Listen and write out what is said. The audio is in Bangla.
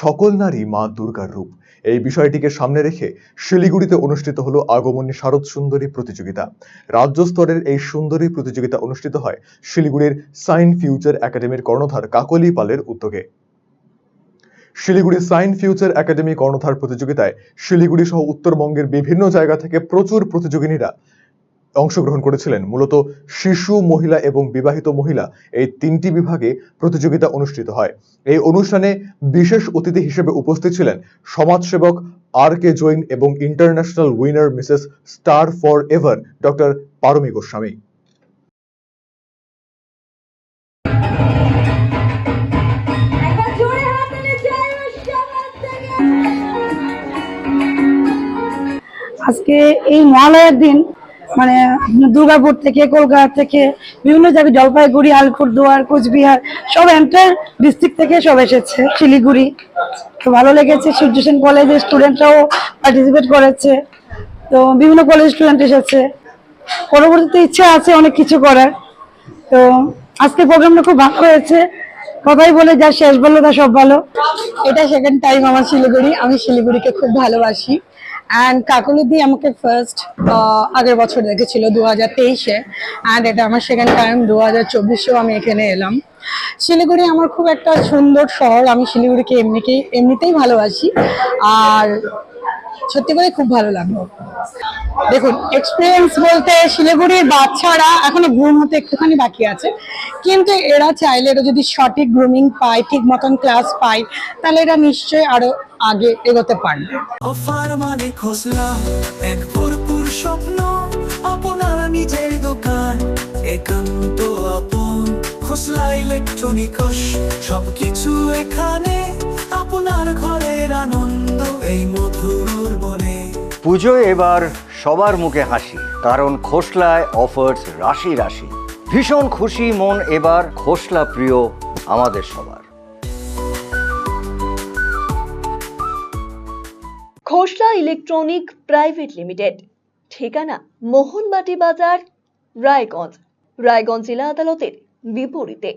সকল নারী মা দুর্গার রূপ। এই বিষয়টিকে সামনে রেখে শিলিগুড়িতে অনুষ্ঠিত হলো আগমনী শারদ সুন্দরী প্রতিযোগিতা। রাজ্য স্তরের এই সুন্দরী প্রতিযোগিতা অনুষ্ঠিত হয় শিলিগুড়ির সাইন ফিউচার একাডেমির কর্ণধার কাকলি পালের উদ্যোগে। শিলিগুড়ি সাইন ফিউচার একাডেমি কর্ণধার প্রতিযোগিতায় শিলিগুড়ি সহ উত্তরবঙ্গের বিভিন্ন জায়গা থেকে প্রচুর প্রতিযোগিনীরা অংশগ্রহণ করেছিলেন। মূলত শিশু মহিলা এবং বিবাহিত মহিলা এই তিনটি বিভাগে প্রতিযোগিতা অনুষ্ঠিত হয়। এই অনুষ্ঠানে বিশেষ অতিথি হিসেবে উপস্থিত ছিলেন সমাজসেবক আর কে জৈন এবং international winner Mrs star for ever doctor Parami Goswami. আজকে এই মহালয়ার দিন মানে দুর্গাপুর থেকে, কলকাতা থেকে, বিভিন্ন জায়গায় জলপাইগুড়ি, আলিপুরদুয়ার, কোচবিহার, সব এন্টার ডিস্ট্রিক্ট থেকে সব এসেছে, শিলিগুড়ি। তো ভালো লেগেছে, সূর্য সেন কলেজের স্টুডেন্টরাও পার্টিসিপেট করেছে। তো বিভিন্ন কলেজ স্টুডেন্ট এসেছে। পরবর্তীতে ইচ্ছা আছে অনেক কিছু করার। তো আজকে প্রোগ্রামটা খুব ভালো হয়েছে। কথাই বলে যা শেষ ভালো তা সব ভালো এটা সেকেন্ড টাইম আমার শিলিগুড়ি। আমি শিলিগুড়িকে খুব ভালোবাসি। অ্যান্ড কাকলিদি আমাকে ফার্স্ট আগের বছর দেখেছিল দু হাজার তেইশে। অ্যান্ড এটা আমার সেকেন্ড টাইম দু হাজার চব্বিশেও আমি এখানে এলাম। শিলিগুড়ি আমার খুব একটা সুন্দর শহর। আমি শিলিগুড়িকে এমনিকেই, এমনিতেই ভালোবাসি। আর সত্যি করে খুব ভালো লাগল। দেখুন এক্সপিরিয়েন্স বলতে শিলিগুড়ির বাচ্চারা এখনও গ্রুম হতে একটুখানি বাকি আছে। কিন্তু এরা চাইলে এরা যদি সঠিক গ্রুমিং পায়, ঠিক মতন ক্লাস পায়, তাহলে এরা নিশ্চয়ই আরও আগে এগোতে পারবে। মানে স্বপ্ন নিজের দোকান। একান্ত সবকিছু এখানে, আপনার ঘরের আনন্দ, এই মধুর পুজোয় এবার সবার মুখে হাসি, কারণ খোসলায় অফার্স রাশি রাশি। ভীষণ খুশি মন এবার খোসলা প্রিয় আমাদের সবার। খোসলা ইলেকট্রনিক প্রাইভেট লিমিটেড, ঠিকানা মোহনবাটি বাজার রায়গঞ্জ। রায়গঞ্জ জেলা আদালতের বিপরীতে।